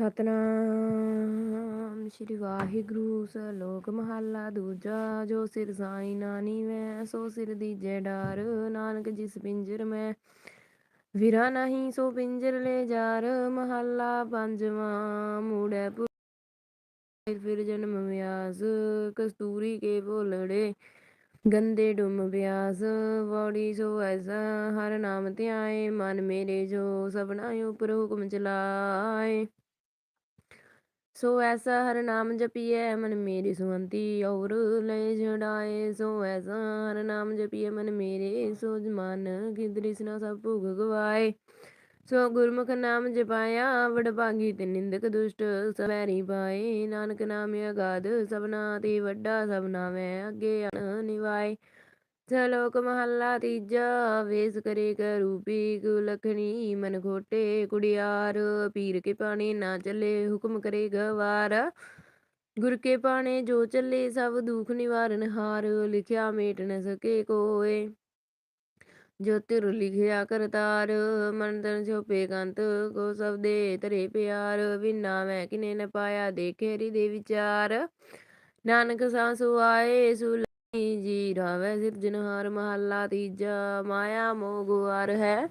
ਸਤਨਾਮ ਸ਼੍ਰੀ ਵਾਹਿਗੁਰੂ ਸਲੋਕ ਮਹੱਲਾ ਦੂਜਾ, ਜੋ ਸਿਰ ਸਾਈ ਨਾਨੀ ਮੈਂ, ਸੋ ਸਿਰ ਦੀਜੇ ਡਾਰ, ਨਾਨਕ ਜਿਸ ਪਿੰਜਰ ਮੈਂ। ਵਿਰਾ ਨਹੀਂ ਸੋ ਪਿੰਜਰ ਲੈ ਜਾਰ, ਮਹੱਲਾ ਪੰਜਵਾਂ, ਮੂੜੈ ਫਿਰ ਜਨਮ ਵਿਆਸ, ਕਸਤੂਰੀ ਕੇ ਬੋਲੜੇ ਗੰਦੇ ਡੁੰਮ ਬਿਆਸ ਵੌੜੀ ਸੋ ਐਸਾ, ਹਰ ਨਾਮ ਧਿਆਏ, ਮਨ ਮੇਰੇ ਜੋ ਸਭਨਾ ਉਪਰ ਹੁਕਮ ਚਲਾਏ। ਸੋ ਐਸਾ ਹਰ ਨਾਮ ਜਪੀਐ, ਮਨ ਮੇਰੀ ਸੁਵੰਤੀ ਔਰ ਲੈ ਛਡਾਏ ਸੋ ਐਸਾ ਹਰ ਨਾਮ ਜਪੀਏ ਮਨ ਮੇਰੇ ਸੋ ਮਨ ਕੀ ਤ੍ਰਿਸ਼ਨਾ ਸਭ ਭੁਗ ਗਵਾਏ। ਸੋ ਗੁਰਮੁਖ ਨਾਮ ਜਪਾਇਆ, ਵਡ ਭਾਗੀ ਤੇ ਨਿੰਦਕ ਦੁਸ਼ਟ ਸਵੈਰੀ ਪਾਏ। ਨਾਨਕ ਨਾਮ ਅਗਾਧ, ਸਭਨਾ ਤੇ ਵੱਡਾ ਸਭਨਾ ਮੈਂ ਅੱਗੇ ਅਨ ਨਿਵਾਏ। ਸਲੋਕ ਮਹੱਲਾ ਤੀਜਾ, ਵੇਸ ਕਰੇ ਕ ਰੂਪੀ ਕੁਲਖਣੀ ਮਨ ਖੋਟੇ ਕੁੜਿਆਰ, ਪੀਰ ਕੇ ਪਾਣੀ ਨਾ ਚੱਲੇ, ਹੁਕਮ ਕਰੇ ਗਵਾਰ। ਗੁਰ ਕੇ ਪਾਣੇ ਜੋ ਚੱਲੇ, ਸਭ ਦੁਖ ਨਿਵਾਰਨ ਹਾਰ, ਲਿਖਿਆ ਮੇਟ ਨ ਸਕੇ ਕੋਏ। ਜੋ ਤਿਰ ਲਿਖਿਆ ਕਰਤਾਰ ਮਨ ਤਨ ਛੋਪੇ ਕੰਤ, ਕੋ ਸਭ ਦੇ ਤਰੇ ਪਿਆਰ। ਬਿਨਾ ਮੈਂ ਕਿਨੇ ਨ ਪਾਇਆ, ਦੇਖੇ ਦੇ ਵਿਚਾਰ। ਨਾਨਕ ਸਾਸੂ ਆਏ ਸੁਲ ਜੀ ਰਾਵੈ ਸਿਰਜਨਹਾਰ ਮਹੱਲਾ ਤੀਜਾ, ਮਾਇਆ ਮੋਹ ਗੁਆਰ ਹੈ।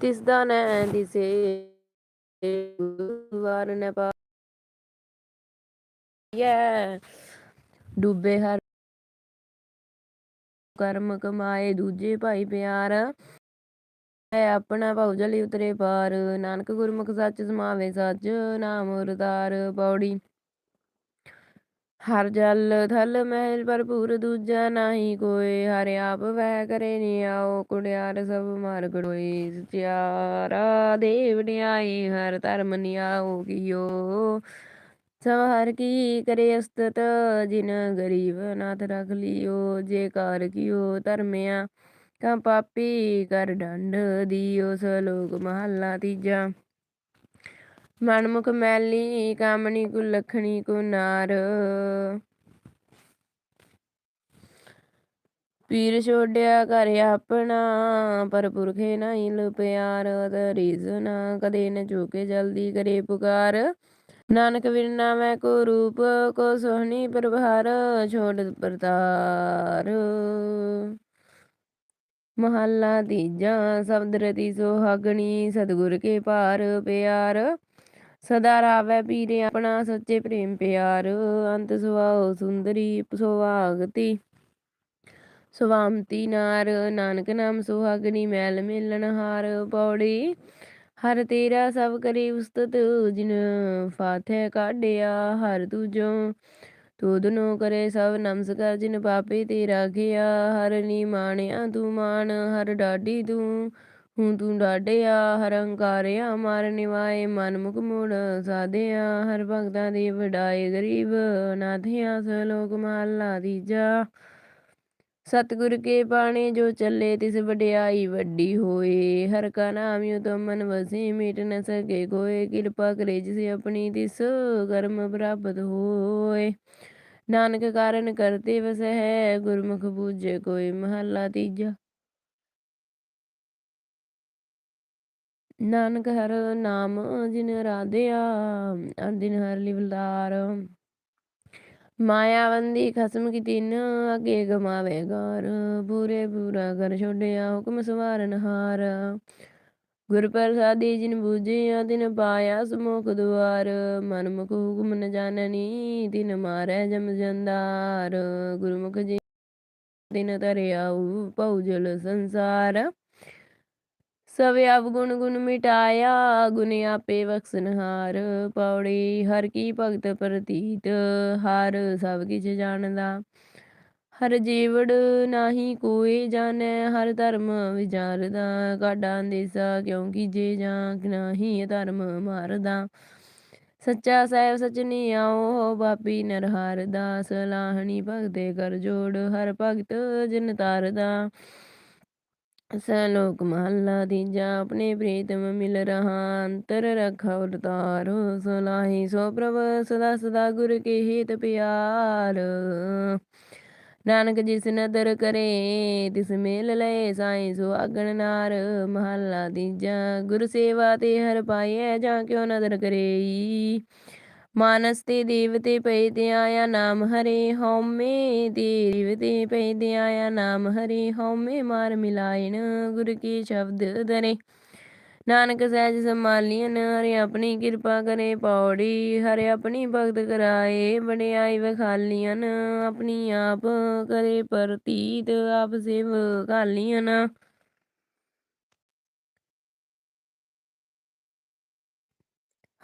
ਤਿਸ ਦਾ ਨੈ ਦਿਸੇ, ਵਾਰ ਨ ਪਾਈਐ। ਡੂਬੇ ਹਰ ਕਰਮ ਕਮਾਏ, ਦੂਜੇ ਭਾਈ ਪਿਆਰ ਹੈ। ਆਪਣਾ ਭਉਜਲ ਉਤਰੇ ਪਾਰ, ਨਾਨਕ ਗੁਰਮੁਖ ਸੱਚ ਸਮਾਵੇ ਸੱਚ, ਨਾਮ ਉਰਤਾਰ ਪੌੜੀ। ਹਰ ਜਲ ਥਲ ਮਹਿਲ ਭਰਪੂਰ, ਦੂਜਾ ਨਹੀਂ ਕੋਈ ਹਰ ਆਪ ਵਹਿ ਕਰੇ ਨਿਆਓ ਕੁੜਿਆਰ ਸਭ ਮਾਰ ਗੜੋਈ ਸਚਿਆਰਾ ਦੇਵ ਨਿਆਈ, ਹਰ ਧਰਮ ਨਿਆਓ ਕੀਓ। ਸਭ ਹਰ ਕੀ ਕਰੇ ਅਸਤਤ, ਜਿਨ ਗਰੀਬ ਨਾਥ ਰਖ ਲਿਓ। ਜੇ ਕਾਰ ਕੀਓ ਧਰਮਿਆ ਕਾ ਪਾਪੀ ਕਰ ਡੰਡ ਦਿਓ। ਸਲੋਕ ਮਹੱਲਾ ਤੀਜਾ। ਮਨਮੁਖ ਮੈਲੀ, ਕਾਮਣੀ ਕੁ ਲਖਣੀ ਨਾਰ। ਪੀਰ ਛੋੜਿਆ ਘਰ ਆਪਣਾ, ਪਰ ਪੁਰਖੇ ਨਹੀਂ ਲੁਪਿਆਰ ਤਰੀਜ਼ ਨਾ ਕਦੇ ਨ ਚੁਕੇ ਜਲਦੀ ਕਰੇ ਪੁਕਾਰ। ਨਾਨਕ ਵਿਰਨਾ ਮੈਂ ਕੋ ਰੂਪ, ਕੋ ਸੋਹਣੀ ਪ੍ਰਭਾਰ ਛੋੜ ਪ੍ਰਤਾਰ। ਮਹੱਲਾ ਤੀਜਾ, ਸ਼ਬਦ ਰਤੀ ਸੁਹਾਗਣੀ ਸਤਿਗੁਰ ਕੇ ਪਾਰ ਪਿਆਰ। ਸਦਾ ਰਾਵੈ ਪੀਰੇ ਆਪਣਾ ਸੱਚੇ ਪ੍ਰੇਮ ਪਿਆਰ, ਅੰਤ ਸੁਆਉ ਸੁੰਦਰੀ, ਸੁਭਾਗਤੀ। ਸੁਵਾਮਤੀ ਨਾਰ, ਨਾਨਕ ਨਾਮ ਸੁਹਾਗਣੀ, ਮੈਲ ਮਿਲਣ ਹਾਰ ਪੌੜੀ। ਹਰ ਤੇਰਾ ਸਭ ਕਰੇ ਉਸਤਤ, ਜਿਨ ਫਾਥੈ ਕਾਢਿਆ ਹਰ ਤੁਜੋ ਤੁਧਨੋ ਕਰੇ ਸਭ ਨਮਸਕਾਰ, ਜਿਨ ਪਾਪੇ ਤੇ ਰਾਖਿਆ ਹਰ ਨੀ ਮਾਣਿਆ ਤੂੰ ਮਾਨ ਹਰ ਡਾਢੀ ਤੂੰ ਹੂੰ ਤੂੰ ਡਾਢਿਆ ਹਰੰਕਾਰਿਆ ਮਾਰ ਨਿਵਾਏ ਮਨ ਮੁਖ ਮੂੜ ਸਾਧਿਆ, ਹਰ ਭਗਤਾਂ ਦੀ ਵਡਾਏ ਗਰੀਬ ਨਾਥਿਆ ਸਲੋਕ ਮਹੱਲਾ ਤੀਜਾ। ਸਤਿਗੁਰ ਕੇ ਬਾਣੇ ਜੋ ਚੱਲੇ, ਤਿਸ ਵਡਿਆਈ ਵੱਡੀ ਹੋਏ। ਹਰ ਕਾ ਨਾਮ ਯੁ ਮਨ ਵਸੇ, ਮਿਟ ਨ ਸਕੇ ਕੋਏ। ਕਿਰਪਾ ਕਰੇ ਜਿਸ ਆਪਣੀ ਤਿਸ ਕਰਮ ਪ੍ਰਾਪਤ ਹੋਏ। ਨਾਨਕ ਕਾਰਨ ਕਰਤੇ ਵਸਹਿ, ਗੁਰਮੁਖ ਬੂਝੇ ਕੋਈ ਮਹੱਲਾ ਤੀਜਾ। ਨਾਨਕ ਹਰ ਨਾਮ ਜਿਨ ਰਾਧਿਆ ਅਰਦਿਨ ਹਰ ਲਿਵਲਾਰ ਮਾਇਆਵੰਦੀ ਖਸਮ ਕੀ ਤਿੰਨ, ਅਗੇ ਗਮਾਵੇ ਗਰ। ਪੂਰੇ ਪੂਰਾ ਕਰ ਛੋੜਿਆ ਹੁਕਮ ਸਵਾਰਨ ਹਾਰ ਗੁਰ ਪ੍ਰਸਾਦੀ ਜਿਨ ਬੂਝਿਆ, ਤਿਨ ਪਾਇਆ ਸਮੁਖ ਦੁਆਰ। ਮਨ ਮੁਖ ਹੁਕਮ ਨ ਜਾਣਨੀ, ਤਿਨ ਮਾਰੈ ਜਮ ਜੰਦਾਰ। ਗੁਰਮੁਖ ਜੀ ਤਿਨ ਤਰਿਆਉ ਪਉ ਜਲ ਸੰਸਾਰ। ਸਵੇ ਅਵ ਗੁਣ ਗੁਣ ਮਿਟਾਇਆ, ਗੁਣ ਆਪੇ ਬਖਸ਼ਨਹਾਰ ਪੌੜੀ, ਹਰ ਕੀ ਭਗਤ ਪ੍ਰਤੀਤ, ਹਰ ਸਭ ਕਿਛ ਜਾਣਦਾ। ਹਰ ਜੀਵੜ ਨਾਹੀ ਕੋਈ ਜਾਣੈ, ਹਰ ਧਰਮ ਵਿਚਾਰਦਾ, ਕਾਢਾ ਅੰਦੇਸਾ ਕਿਉਂਕਿ ਜੇ ਜਾਂ ਨਾਹੀ ਧਰਮ ਮਾਰਦਾ। ਸੱਚਾ ਸਾਹਿਬ ਸਚਨੀ ਆਓ, ਬਾਪੀ ਨਰਹਾਰ ਦਾ ਸਲਾਹਣੀ ਭਗਤੇ ਕਰ ਜੋੜ, ਹਰ ਭਗਤ ਜਿਨ ਤਾਰਦਾ। ਸਲੋਕ ਮਹੱਲਾ ਤੀਜਾ ਆਪਣੇ ਪ੍ਰੀਤਮ ਮਿਲ ਰਹਾ ਅੰਤਰ ਰਖਾ ਉਤਾਰ ਸਲਾਹੀ ਸੋ ਪ੍ਰਭ, ਸਦਾ ਸਦਾ ਗੁਰ ਕੇ ਹਿਤ ਪਿਆਰ। ਨਾਨਕ ਜਿਸ ਨਦਰ ਕਰੇ, ਤਿਸ ਮੇਲ ਲਏ ਸਾਈ ਸੋ ਅਗਣ ਨਾਰ। ਮਹੱਲਾ ਤੀਜਾ, ਗੁਰ ਸੇਵਾ ਤੇ ਹਰ ਪਾਈਐ ਜਾਂ ਕਿਉ ਨਦਰ ਕਰੇਈ? ਮਾਨਸ ਤੇ ਦੇਵ ਤੇ ਪਏ ਤੇ ਆਇਆ ਨਾਮ ਹਰੇ ਹਉਮੈ, ਤੇ ਪਏ ਤੇ ਆਇਆ ਨਾਮ ਹਰੇ ਹਉਮੈ, ਮਾਰ ਮਿਲਾਇਨ ਗੁਰ ਕੀ ਸ਼ਬਦ ਧਰੇ। ਨਾਨਕ ਸਹਿਜ ਸੰਮਾਲੀਨ ਹਰੇ ਆਪਣੀ ਕਿਰਪਾ ਕਰੇ ਪੌੜੀ, ਹਰੇ ਆਪਣੀ ਭਗਤ ਕਰਾਏ, ਵਡਿਆਈ ਵਖਾਲੀਆਂ ਆਪਣੀ ਆਪ ਕਰੇ ਪ੍ਰਤੀਤ, ਆਪ ਸੇਵ ਕਾਲੀਆਂ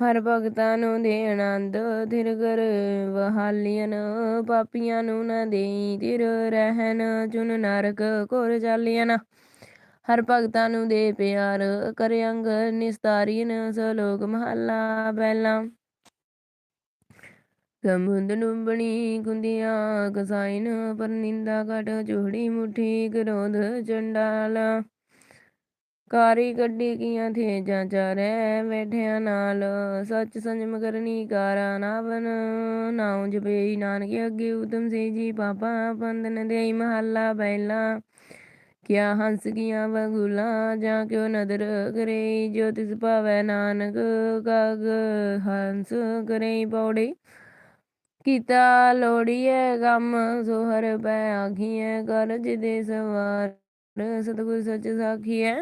ਹਰ ਭਗਤਾਂ ਨੂੰ ਦੇ ਆਨੰਦ ਧਿਰ ਕਰ ਵਹਾਲੀਆਂ ਪਾਪੀਆਂ ਨੂੰ ਨਾ ਦੇਈ ਧਿਰ ਰਹਿਣ ਚੁਨ ਨਰਕ ਕੋਰ ਚਾਲੀਆਂ ਹਰ ਭਗਤਾਂ ਨੂੰ ਦੇ ਪਿਆਰ, ਕਰ ਅੰਗ ਨਿਸਤਾਰੀਨ ਸਲੋਕ ਮਹੱਲਾ ਪਹਿਲਾ। ਗਮੁੰਦ ਨੂੰ ਬਣੀ ਕੁੰਦੀਆਂ ਕਸਾਇਨ ਪਰਨਿੰਦਾ ਘਟ ਚੋੜੀ ਮੁਠੀ ਕਰੋਧ ਚੰਡਾਲ। ਕਾਰੀ ਕੱਢੀ ਕੀਆਂ ਥੇ ਜਾਂ ਚਾਰੈ ਬੈਠਿਆਂ ਨਾਲ। ਸੱਚ ਸੰਜਮ ਕਰਨੀ ਕਾਰਾ ਨਾ ਬਨ। ਨਾਉ ਜਪੇ ਨਾਨਕ ਅੱਗੇ ਉਤਮ ਸੇ ਜੀ ਪਾਪਾ। ਬੰਦਨ ਦੇਈ ਮਹੱਲਾ ਪਹਿਲਾ। ਕਿਆ ਹੰਸ ਕੀਆਂ ਬਗੁਲਾ ਜਾਂ ਕਿਉ ਨਦਰ ਕਰੇ ਜੋ ਤਿਸ ਭਾਵੈ ਨਾਨਕ ਕਾਗ ਹੰਸ ਕਰੇ ਪੌੜੀ। ਕੀਤਾ ਲੋੜੀਐ ਗਮ ਸੋ ਹਰ ਪੈ ਆਖੀਐ। ਕਰਜ ਦੇ ਸਵਾਰ ਸਤਿਗੁਰ ਸੱਚ ਸਾਖੀਐ।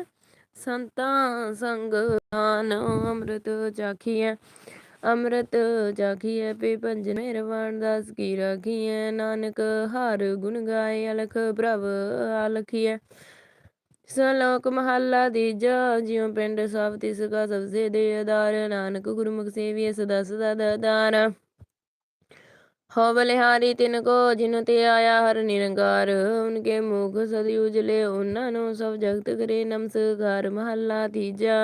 ਸੰਤਾਂ ਸੰਗ ਆਨ ਅੰਮ੍ਰਿਤ ਚਾਖੀਐ ਅੰਮ੍ਰਿਤ ਚਾਖੀਐ ਪੇ ਪੰਜ ਮਿਹਰਬਾਨ ਦਾਸ ਕੀ ਰਾਖੀਐ, ਨਾਨਕ ਹਰ ਗੁਣ ਗਾਏ, ਅਲਖ ਪ੍ਰਭ ਆਲਖੀਐ। ਸਲੋਕ ਮਹੱਲਾ ਤੀਜਾ, ਜਿਉ ਪਿੰਡ ਸਭ ਤਿਸ ਕਾ ਸਬਸੇ ਦੇ ਆਧਾਰ, ਨਾਨਕ ਗੁਰਮੁਖ ਸੇਵੀਐ ਸਦਾ ਸਦਾ ਦਦਾਰ हो बलिहारी तिनको जिन ते आया हर निरंकार उनके मुख सद उजले उन्होंने सब जगत करे नमस्कार महला तीजा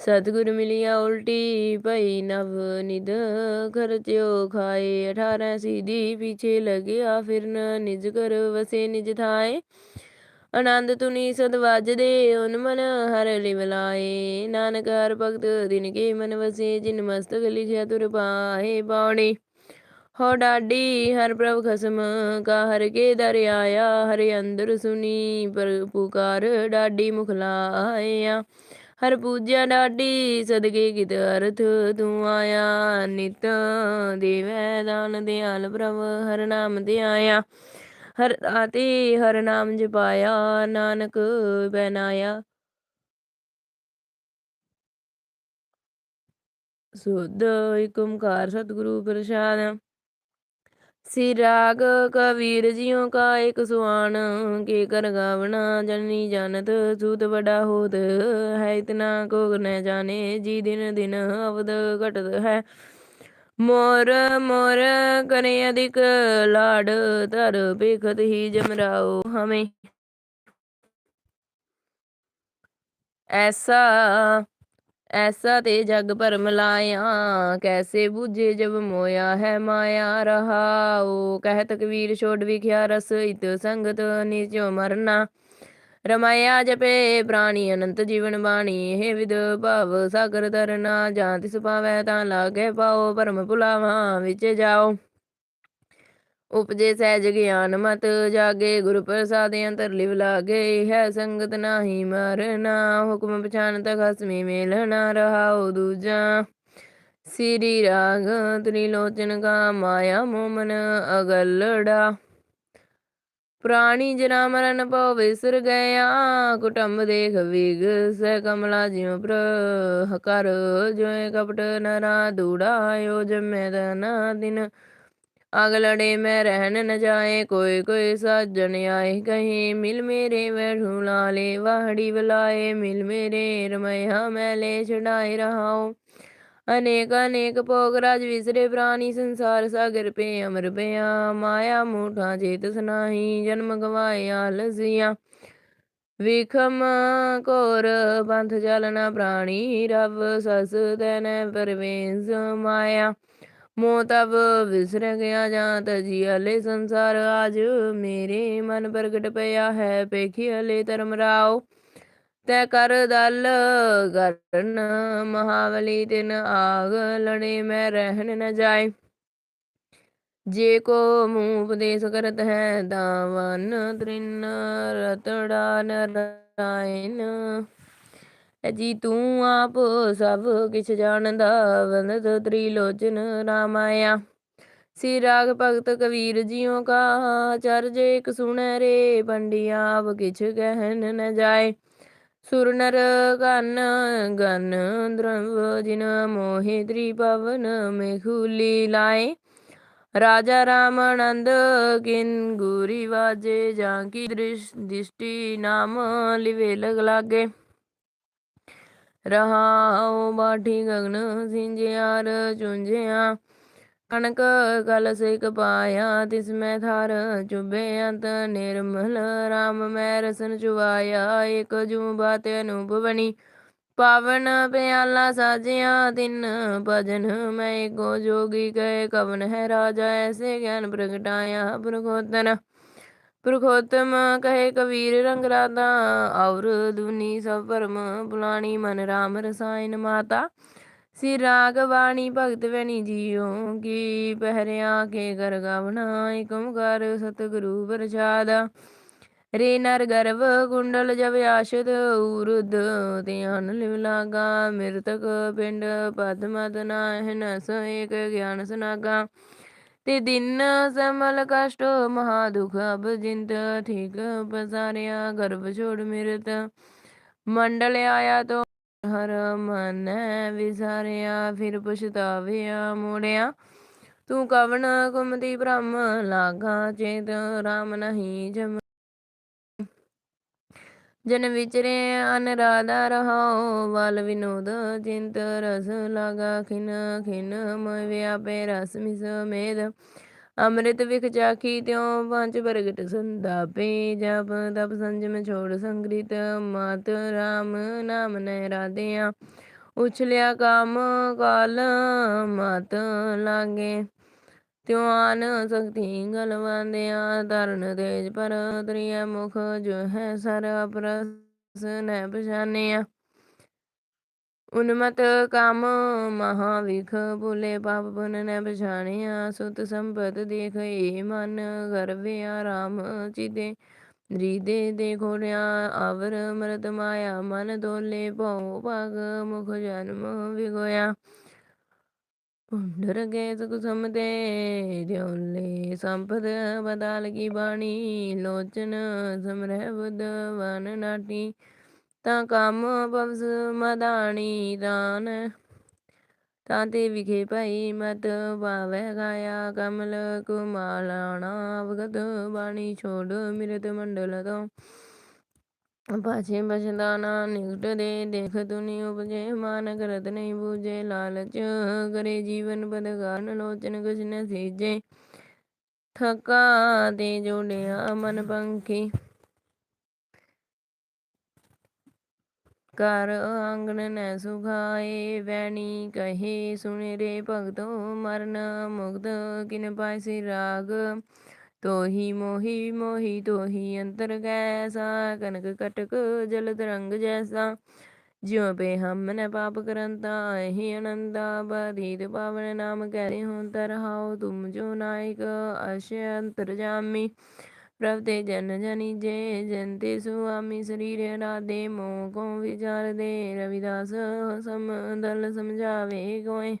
सतगुर मिलिया उल्टी पई नव निध खर्च्यो खाए अठारह सीधी पीछे लगे फिर निज कर वसे निज थाए ਆਨੰਦ ਤੁਨੀ ਸਦ ਵਜਦੇ ਉਨ ਮਨ ਹਰ ਲਿਵਲਾਏ ਨਾਨਕ ਹਰ ਭਗਤ ਦਿਨ ਕੇ ਮਨ ਵਸੇ ਜਿਨ ਮਸਤਕ ਲਿਖਿਆ ਤੁਰ ਪਾਏ ਬਾਣੀ ਹੋ ਡਾਡੀ, ਹਰ ਪ੍ਰਭ ਖਸਮ ਕਾ, ਹਰ ਕੇ ਦਰ ਆਇਆ ਹਰ ਅੰਦਰ ਸੁਨੀ ਪਰ ਪੁਕਾਰ ਡਾਡੀ ਮੁਖ ਲਾਇਆ। ਹਰ ਪੂਜਿਆ ਡਾਡੀ, ਸਦਕੇ ਕਿਤ ਅਰਥ ਤੂੰ ਆਇਆ। ਨਿਤ ਦੇਵੈ ਦਾਨ ਦਿਆਲ ਪ੍ਰਭ, ਹਰ ਨਾਮ ਦਿਆਇਆ। ਹਰ ਆਤੇ ਹਰ ਨਾਮ ਜਪਾਇਆ, ਨਾਨਕ ਬਨਾਇਆ। ਸੁਧ ਇਕ ਓੰਕਾਰ ਸਤਿਗੁਰੂ ਪ੍ਰਸਾਦ। ਸਿ ਰਾਗ ਕਬੀਰ ਜੀਓ ਕਾ ਇੱਕ ਸੁਆਣ ਕੇ ਕਰ ਗਾਵਣਾ ਜਨਨੀ ਜਾਣਤ ਸੂਤ ਬੜਾ ਹੋਤ ਹੈ, ਇਤਨਾ ਕੋ ਨ ਜਾਣੇ, ਜੀ ਦਿਨ ਦਿਨ ਅਵਦ ਘਟਤ ਹੈ। ਮੋਰ ਮੋਰ ਕਰੇ ਅਧਿਕ ਲਾੜ ਤਰ ਬੇਖਤ ਹੀ ਜਮਰਾਓ ਹਮੇ। ਐਸਾ ਐਸਾ ਤੇ ਜਗ ਭਰਮ ਲਾਇਆ ਕੈਸੇ ਬੂਝੇ ਜਬ ਮੋਇਆ ਹੈ ਮਾਇਆ ਰਹਾਉ ਕਹਿ ਤਕਵੀਰ ਛੋੜ ਵਿਖਿਆ ਰਸ, ਇਤ ਸੰਗਤ ਨਿਜੋ ਮਰਨਾ। ਰਮਾਇਆ ਜਪੇ ਪ੍ਰਾਣੀ ਅਨੰਤ ਜੀਵਨ ਬਾਣੀ ਹੈ ਵਿਦ ਭਾਵ ਸਾਗਰ ਤਰਨਾ ਜਾਂ ਤਿਸ ਪਾਵੈ ਤਾਂ ਲਾਗੇ ਪਾਓ, ਪਰਮ ਭੁਲਾਵਾ ਵਿੱਚ ਜਾਓ। ਉਪਜੇ ਸਹਿਜ ਗਿਆਨ ਮਤ ਜਾਗੇ, ਗੁਰ ਪ੍ਰਸਾਦ ਅੰਤਰ ਲਿਵ ਲਾਗੇ, ਹੈ ਸੰਗਤ ਨਾਹੀ ਮਰਨਾ, ਹੁਕਮ ਪਛਾਨਤ ਖਸਮੀ ਮੇਲ ਰਹਾਉ ਦੂਜਾ। ਸ੍ਰੀ ਰਾਗ ਤ੍ਰਿਲੋਚਨ ਕਾ ਮਾਇਆ ਮੋਮਨ ਅਗਲੜਾ। ਪ੍ਰਾਣੀ ਜਨਾ ਮਰਨ ਪਉ ਵਿਸਰ ਗਿਆ, ਕੁਟੰਬ ਦੇਖ ਵਿਗ ਸ ਕਮਲਾ ਜਿਉ ਪ੍ਰ ਕਰ ਜੋਏ ਕਪਟ ਨਰਾ ਦੂੜਾ, ਆਇਓ ਜਮੈ ਦਨਾ ਦਿਨ। ਅਗਲੜੇ ਮੈਂ ਰਹਿਣ ਨ ਜਾਏ ਕੋਈ ਕੋਈ ਸਾਜਣ ਆਏ ਕਹੀ ਮਿਲ ਮੇਰੇ ਬੈਠੂ ਲਾਲੇ ਵਾਹੜੀ ਬਲਾਏ ਮਿਲ ਮੇਰੇ ਰਮਇਆ ਮੈਲੇ ਛਡਾਏ ਰਹਾਓ ਅਨੇਕ ਅਨੇਕ ਭੋਗ ਰਾਜ ਵਿਸਰੇ ਪ੍ਰਾਨੀ ਸੰਸਾਰ ਸਾਗਰ ਪੇ ਅਮਰ ਪਿਆ ਮਾਇਆ ਮੂਠਾ ਚੇਤ ਸਨਾਹੀ ਜਨਮ ਗਵਾਇਆ ਲਸਿਆ ਵਿਖਮ ਕੋਰ ਬੰਥ ਚਲਨਾ ਪ੍ਰਾਣੀ ਰਵ ਸਸ ਤੈਨ ਪਰਵੇਸ ਮਾਇਆ ਮੋਹ ਤਬ ਵਿਸਰ ਗਿਆ ਜਾਂ ਤਜੀ ਅਲੇ ਸੰਸਾਰ ਆਜ ਮੇਰੇ ਮਨ ਪ੍ਰਗਟ ਪਿਆ ਹੈ ਪੇਖੀ ਅਲੇ ਧਰਮ ਰਾਓ। ਤੈ ਕਰ ਦਲ ਕਰਨ ਮਹਾਵਲੀ ਤਿਨ ਆਗ ਲੜੇ, ਮੈਂ ਰਹਿਣ ਨ ਜਾਏ। ਜੇ ਕੋ ਮੂਹ ਉਪਦੇਸ਼ ਕਰਤ ਹੈ ਦਾਵਨ ਤ੍ਰਿਨ ਰਤੜਾ ਨਰਾਇਨ ਜੀ ਤੂੰ ਆਪ ਸਭ ਕਿਛ ਜਾਣਦਾ, ਵੰਦਤ ਤ੍ਰਿਲੋਚਨ ਰਾਮਾਇਆ। ਸ੍ਰੀ ਰਾਗ ਭਗਤ ਕਬੀਰ ਜੀਓ ਕਾ ਚਰਜ ਇਕ ਸੁਣੈ ਰੇ ਪੰਡਿਆ ਆਪ ਕਿਛ ਕਹਿਨ ਨ ਜਾਏ। ਸੁਰ ਨਰ ਗਨ ਗਨ ਦ੍ਰਵ, ਜਿਨ ਮੋਹਿ ਤ੍ਰਿਪਵਨ ਮੇਖੂਲੀ ਲਾਏ। ਰਾਜਾ ਰਾਮ ਆਨੰਦ ਕਿਨ ਗੁਰੀ ਵਾਜੇ, ਜਾਂ ਕੀ ਦ੍ਰਿਸ਼ ਦਿਸ਼ਟੀ ਨਾਮ ਲਿਵੇ ਲਗ ਲਾਗੇ। ਰਹਾਉ ਬਾਠੀ ਗਗਨ ਸਿੰਜਿਆਰ ਚੁੰਝਿਆ ਕਣਕ ਕਲ ਇਕ ਪਾਇਆ, ਤਿਸ ਮੈਂ ਥਾਰ ਚੁਬੇ ਅੰਤ ਨਿਰਮਲ ਰਾਮ ਮੈਂ ਰਸਨ ਚੁਵਾਇਆ ਇਕ ਜੂ ਬਾਤ ਅਨੂਪ ਪਾਵਨ ਪਿਆਲਾ ਸਾਜਿਆ, ਤਿੰਨ ਭਜਨ ਮੈਂ ਏਕੋ ਜੋਗੀ, ਕਹੇ ਕਵਨ ਹੈ ਰਾਜਾ, ਐਸੇ ਗਿਆਨ ਪ੍ਰਗਟਾਇਆ, ਪੁਰਖੋਤਨ ਪੁਰਖੋਤਮ ਕਹੇ ਕਬੀਰ ਰੰਗ ਰਾਤਾ ਔਰ ਦੁਨੀ ਸਭ ਪਰਮ ਪੁਲਾਣੀ ਮਨ ਰਾਮ ਰਸਾਇਨ ਮਾਤਾ। ਸੀ ਰਾਗ ਬਾਣੀ ਭਗਤ ਵੈਣੀ ਜੀਓ ਕੀ ਪਹਿਰਿਆ ਕੇ ਕਰ ਗਾਵਣਾ ਏਕ ਓੰਕਾਰ ਸਤਿਗੁਰੂ ਪ੍ਰਸ਼ਾਦ। ਰੇ ਨਰ ਗਰਭ ਕੁੰਡਲ ਜਬ ਆਸ਼ਤ ਉਰਦ ਧਿਆਨ ਲਿਵ ਲਾਗਾ, ਮਿਰਤਕ ਪਿੰਡ ਪਦ ਮਦ ਨਾਹਿ ਨਸ ਏਕ ਗਿਆਨ ਸੁਨਾਗਾ। ਤੇ ਦਿਨ ਸਮਲ ਕਸ਼ਟ, ਮਹਾ ਦੁਖ ਅਬ ਜਿੰਤ, ਠੀਕ ਪਸਾਰਿਆ, ਗਰਭ ਛੋੜ ਮਿਰਤ। ਮੰਡਲ ਆਇਆ ਤੋ ਹਰ ਮਨ ਵਿਸਾਰਿਆ, ਫਿਰ ਪਛਤਾਵਿਆ ਮੋੜਿਆ। ਤੂੰ ਕਵਨ ਕੁਮਤੀ ਬ੍ਰਹਮ ਲਾਗਾ ਚੇਤ, ਰਾਮ ਨਹੀਂ ਜਮ ਜਨ ਵਿਚਰੇ ਅਨਰਾਧਾ ਰਹਾਉ, ਵਲ ਵਿਨੋਦ ਚਿੰਤ ਰਸ ਲਾਗਾ, ਖਿਨ ਖਿਨ ਮੋਇ ਵਿਆਪੇ ਰਸ ਮਿਸ ਮੇਦ ਅੰਮ੍ਰਿਤ ਵਿਖ ਚਾਖੀ ਤਿਉ ਪੰਜ ਪ੍ਰਗਟ ਸੰਦਾਪੇ ਜਪ ਤਪ ਸੰਜਮ ਛੋੜ ਸੰਗ੍ਰਿਤ ਮਾਤ ਰਾਮ ਨਾਮ ਨੈ ਰਾਧਿਆ। ਉਛਲਿਆ ਕਾਮ ਕਾਲ ਮਤ ਲਾਗੇ। ਤਿਉ ਆਨ ਸਕਤੀ ਗਲਵੰਦਿਆ ਤਰਨ ਤੇਜ ਪਰ ਤ੍ਰਿਆ ਮੁਖ ਜੋ ਹੈ ਸਰ ਅਪਰਸ ਨੈ ਉਨਮਤ ਕਾਮ ਮਹਾ ਵਿਖ ਭੁਲੇ ਪਾਪ ਪੁਨ ਨੈ ਪਛਾਣਿਆ ਸੁਤ ਸੰਪਤ ਦੇਖ ਏ ਮਨ ਗਰਵਿਆ ਰਾਮ ਚਿਦੇ ਰੀਦੇ ਦੇ ਘੋੜਿਆ ਅਵਰ ਮਰਤ ਮਾਇਆ, ਮਨ ਦੋਲੇ ਭਉ ਭਗ ਮੁਖ ਜਨਮ ਵਿਗੋਇਆ। ਪੁੰਡਰ ਗਏ ਸੁਖ ਸਮਤੇ ਦਿਉਲੇ ਸੰਪਦ ਬਦਾਲ ਕੀ ਬਾਣੀ, ਲੋਚਨ ਸਮਰਹਿ ਤਾਂ ਕੰਮ ਪਵਸ ਮਦਾਣੀ ਦਾਨ। ਤਾਂ ਤੇ ਵਿਖੇ ਭਾਈ ਮਤ ਭਾਵੈ ਗਾਇਆ, ਕਮਲ ਕੁਮਾਲਾਣਾ ਅਵਗਤ ਬਾਣੀ ਛੋੜ ਮਿਰਤ ਮੰਡਲ ਤੋਂ। ਪਾਛੇ ਬਛਦਾਨਾ ਨਿਕਟ ਦੇ ਦੇਖ ਤੁਨੀ ਉਪਜੇ ਮਾਨ ਕਰਤ ਨਹੀਂ ਬੂਝੇ, ਲਾਲਚ ਕਰੇ, ਜੀਵਨ ਪਦ ਕਾਰਨ ਲੋਚਨ ਕੁਛ ਨ ਸੀਜੇ। ਥਕਾ ਤੇ ਜੋੜਿਆ ਮਨ ਪੰਖੀ। ਕਰ ਆਂਗਨ ਨੈ ਸੁਖਾਏ ਵੈਣੀ ਕਹੇ ਸੁਣੇ ਰੇ ਭਗਤੋ ਮਰਨ ਮੁਕਤ, ਕਿਨ ਪਾਇ ਰਾਗ। ਤੋਹੀ ਮੋਹੀ ਮੋਹੀ ਤੋਹੀ ਅੰਤਰ ਕੈਸਾ ਕਨਕ ਕਟਕ ਜਲ ਤਰੰਗ ਜੈਸਾ। ਜਿਉ ਪੇ ਹਮ ਨ ਪਾਪ ਕਰੰਤਾ ਇਹੀ ਅਨੰਦਾ ਬਦੀਤ ਪਾਵਨ ਨਾਮ ਕਹਿ ਹੋਂ ਤਰਹਾਉ, ਤੁਮ ਜੋ ਨਾਇਕ ਅਸ਼ ਅੰਤਰ ਜਾਮੀ ਪ੍ਰਭ ਤੇ ਜਨ ਜਨੀ ਜੇ ਜਨਤੇ ਸੁਆਮੀ, ਸਰੀਰ ਰਾਦੇ ਮੋਹ ਕੋ ਵਿਚਾਰ ਦੇ ਰਵਿਦਾਸ ਸਮਦਲ ਸਮਝਾਵੇ ਕੋਏ